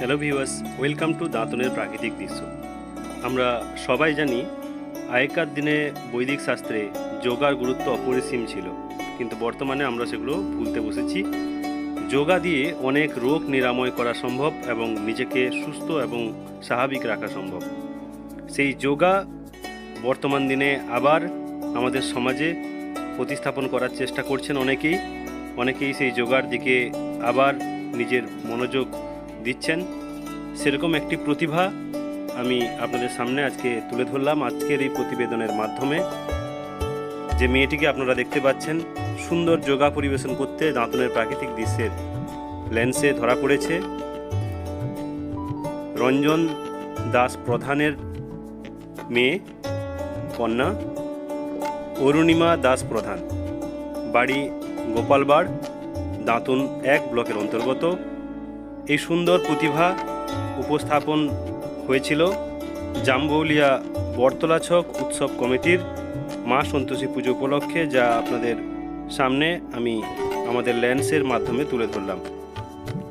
Hello viewers welcome to দাঁতনের প্রাকৃতিক দৃশ্য আমরা সবাই জানি আগেকার দিনে বৈদিক শাস্ত্রে যোগার গুরুত্ব অপরিসীম ছিল, কিন্তু বর্তমানে আমরা সেগুলো ভুলতে বসেছি। যোগা দিয়ে অনেক রোগ নিরাময় করা সম্ভব এবং নিজেকে সুস্থ এবং স্বাভাবিক রাখা সম্ভব। সেই যোগা বর্তমান দিনে আবার আমাদের সমাজে প্রতিস্থাপন করার চেষ্টা করছেন অনেকেই। অনেকেই সেই যোগার দিকে আবার নিজের মনোযোগ দিচ্ছেন, সেরকম একটি প্রতিভা আমি আপনাদের সামনে আজকে তুলে ধরলাম। আজকের এই প্রতিবেদনের মাধ্যমে যে মেয়েটিকে আপনারা দেখতে পাচ্ছেন, সুন্দর যোগা পরিবেশন করতে দাঁতনের প্রাকৃতিক দৃশ্যের লেন্সে ধরা পড়েছে। রঞ্জন দাস প্রধানের মেয়ে, কন্যা। অরুণিমা দাস প্রধান। বাড়ি গোপালবাড়, দাঁতন এক ব্লকের অন্তর্গত। এই সুন্দর প্রতিভা উপস্থাপন হয়েছিল জাম্বৌলিয়া বটতলাছক উৎসব কমিটির মা সন্তোষী পুজো উপলক্ষে, যা আপনাদের সামনে আমি আমাদের ল্যান্সের মাধ্যমে তুলে ধরলাম।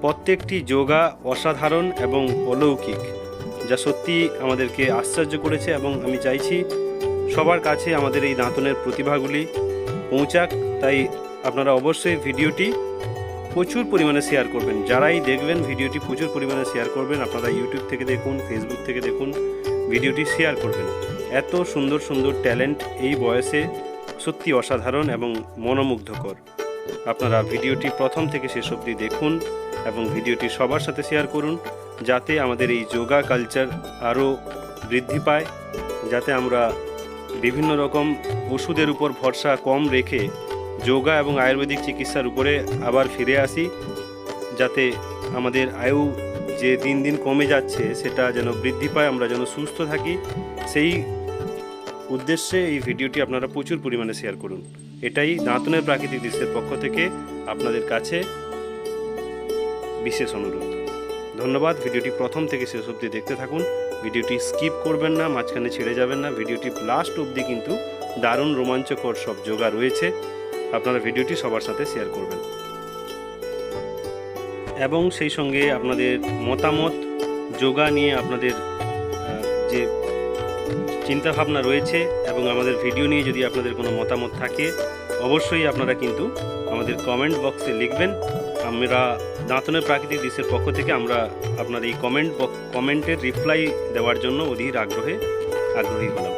প্রত্যেকটি যোগা অসাধারণ এবং অলৌকিক, যা সত্যি আমাদেরকে আশ্চর্য করেছে এবং আমি চাইছি সবার কাছে আমাদের এই দাঁতনের প্রতিভাগুলি পৌঁছাক। তাই আপনারা অবশ্যই ভিডিওটি প্রচুর পরিমাণে শেয়ার করবেন। যারাই দেখবেন ভিডিওটি প্রচুর পরিমাণে শেয়ার করবেন, আপনারা ইউটিউব থেকে দেখুন ফেসবুক থেকে দেখুন ভিডিওটি শেয়ার করবেন। এত সুন্দর সুন্দর ট্যালেন্ট এই বয়সে সত্যি অসাধারণ এবং মনোমুগ্ধকর। আপনারা ভিডিওটি প্রথম থেকে শেষ অবধি দেখুন এবং ভিডিওটি সবার সাথে শেয়ার করুন, যাতে আমাদের এই যোগা কালচার আরও বৃদ্ধি পায়, যাতে আমরা বিভিন্ন রকম ওষুধের উপর ভরসা কম রেখে যোগা এবং আয়ুর্বেদিক চিকিৎসার উপরে আবার ফিরে আসি, যাতে আমাদের আয়ু যে দিন দিন কমে যাচ্ছে সেটা যেন বৃদ্ধি পায়, আমরা যেন সুস্থ থাকি। সেই উদ্দেশ্যে এই ভিডিওটি আপনারা প্রচুর পরিমাণে শেয়ার করুন। এটাই দাঁতনের প্রাকৃতিক দৃশ্যের পক্ষ থেকে আপনাদের কাছে বিশেষ অনুরোধ। ধন্যবাদ, ভিডিওটি প্রথম থেকে শেষ অবধি দেখতে থাকুন। ভিডিওটি স্কিপ করবেন না, মাঝখানে ছেড়ে যাবেন না। ভিডিওটি লাস্ট অবধি কিন্তু দারুণ রোমাঞ্চকর সব যোগা রয়েছে। আপনারা ভিডিওটি সবার সাথে শেয়ার করবেন। এবং সেই সঙ্গে আপনাদের মতামত, যোগা নিয়ে আপনাদের যে চিন্তাভাবনা রয়েছে এবং আমাদের ভিডিও নিয়ে যদি আপনাদের কোনো মতামত থাকে, অবশ্যই আপনারা কিন্তু আমাদের কমেন্ট বক্সে লিখবেন। আমরা দাঁতনের প্রাকৃতিক দৃশ্যের পক্ষ থেকে আমরা আপনার এই কমেন্ট কমেন্টের রিপ্লাই দেওয়ার জন্য অধীর আগ্রহে আগ্রহী হলাম।